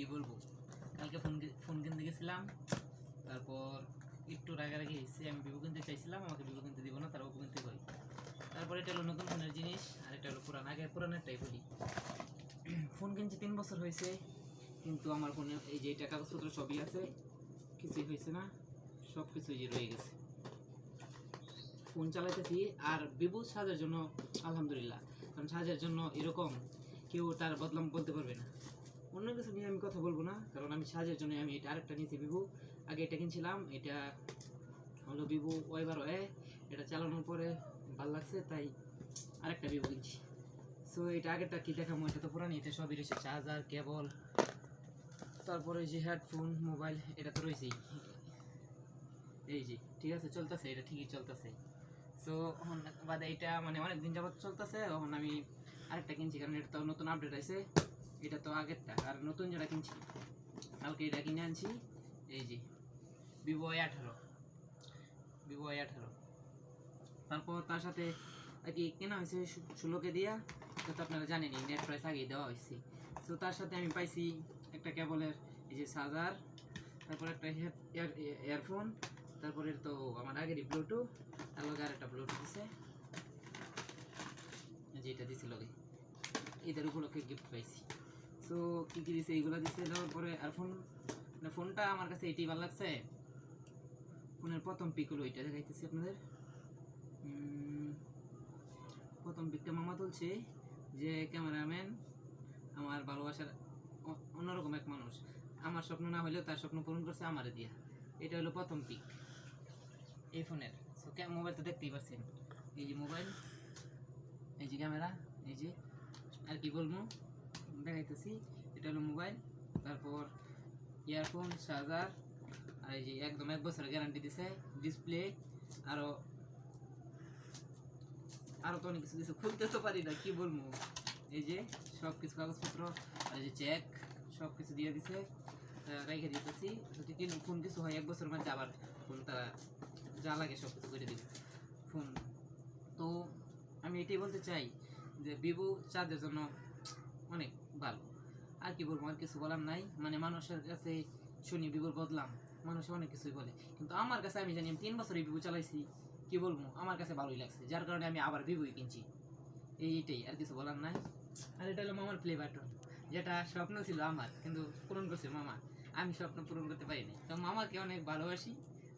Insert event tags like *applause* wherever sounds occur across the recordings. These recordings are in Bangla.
কি বলব? কালকে ফোন ফোন কিনতে গেছিলাম, তারপর একটু রাগারাগি হয়েছে, আমি ভিভো কিনতে চাইছিলাম, আমাকে ভিভো কিনতে দিব না, তারা ওপো কিনতে কই তারপরে এটা হলো নতুন ফোনের জিনিস, আর এটা হলো পুরান আগে পুরানেরটাই বলি। *clears throat* ফোন কিনছি তিন বছর হয়েছে, কিন্তু আমার ফোনে এই যে এটা কাগজপত্র সবই আছে, কিছুই হয়েছে না সব কিছুই যে রয়ে গেছে। ফোন চালাইতেছি, আর ভিভো সাজের জন্য, আলহামদুলিল্লাহ, কারণ সাজের জন্য এরকম কেউ তার বদলাম বলতে পারবে না। অন্য কিছু নিয়ে আমি কথা বলব না, কারণ আমি সাজের জন্য আমি এটা আরেকটা নিয়েছি ভিভো আগে এটা কিনছিলাম, এটা হলো ভিভো ওয়াই বারো এ, এটা চালানোর পরে ভালো লাগছে, তাই আরেকটা ভিভো কিনছি। সো এটা আগেরটা কি দেখাবো এটা তো পুরানি, এটা সবই রয়েছে, চার্জার, কেবল, তারপরে যে হেডফোন, মোবাইল, এটা তো রয়েছেই। এই যে, ঠিক আছে, চলতেছে, এটা ঠিকই চলতেছে। সো বাদে এটা মানে অনেক দিন যাবত চলতেছে, এখন আমি আরেকটা কিনছি, কারণ এটা তো নতুন আপডেট আছে এটা তো আগেরটা, আর নতুন যেটা কিনছি, কালকে এটা কিনে আনছি, এই যে ভিভো আই আঠারো ভিভো আই আঠারো। তারপর তার সাথে আর কি কেনা হয়েছে ষোলোকে দিয়া, এটা তো আপনারা জানেনই নেট প্রাইস আগেই দেওয়া হয়েছে। তো তার সাথে আমি পাইছি একটা কেবলের এই যে চার্জার তারপর একটা ইয়ারফোন তারপরে তো আমার আগেরই ব্লুটুথ আর লগে আর একটা ব্লুটুথ দিছে যেটা দিছে লগে। এদের উপলক্ষে গিফট পাইছি। সো কী কী দিছে, এইগুলো দিছে, দেওয়ার পরে আর ফোন মানে ফোনটা আমার কাছে এটাই ভালো লাগছে। ফোনের প্রথম পিক হলো ওইটা দেখাইতেছি আপনাদের। প্রথম পিকটা মামা তুলছে, যে ক্যামেরাম্যান আমার ভালোবাসার অন্যরকম এক মানুষ। আমার স্বপ্ন না হলেও তার স্বপ্ন পূরণ করছে আমারে দিয়া। এটা হলো প্রথম পিক এই ফোনের মোবাইল তো দেখতেই পাচ্ছেন এই যে মোবাইল এই যে ক্যামেরা এই যে, আর কি বলব? দেখাইতেছি। এটা হলো মোবাইল, তারপর ইয়ারফোন, চার্জার, আর এই যে একদম এক বছরের গ্যারান্টি দিছে ডিসপ্লে আরও আরও তো অনেক কিছু দিছে। খুলতে তো পারি না, কি বলব? এই যে সব কিছু কাগজপত্র, আর এই যে চেক সব কিছু দিয়ে দিছে রেখে দিতেছি। যদি কিন ফোন কিছু হয় এক বছর মধ্যে আবার ফোন তারা যা লাগে সব কিছু করে দিবে। ফোন তো আমি এটাই বলতে চাই যে ভিভো চার্জের জন্য অনেক ভালো। আর কি বলব, আর কিছু বলার নাই। মানে মানুষের কাছে শুনি ভিভোর বদলাম। মানুষ অনেক কিছুই বলে। কিন্তু আমার কাছে আমি জানি, আমি তিন বছর ভিভো চালাইছি। কি বলব, আমার কাছে ভালোই লাগছে। যার কারণে আমি আবার ভিভোই কিনছি। এইটাই, আর কিছু বলার নাই। আর এটা হলো মামার প্লে বাটন যেটা স্বপ্ন ছিল আমার, কিন্তু পূরণ করছে মামা। আমি স্বপ্ন পূরণ করতে পারিনি। তো মামাকে অনেক ভালোবাসি,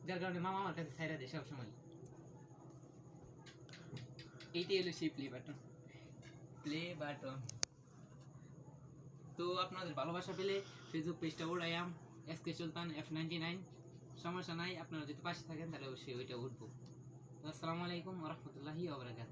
যার কারণে মামা আমার কাছে ছাইরা দেয় সবসময়। এইটাই হলো সেই প্লে বাটন প্লে বাটন তো আপনাদের ভালোবাসা পেলে ফেসবুক পেজটা M S K Sultan F ninety nine সমস্যা নাই, আপনারা যদি পাশে থাকেন তাহলে অবশ্যই ওইটা উঠবো আসসালামু আলাইকুম রহমতুল্লাহি ওবরাকাত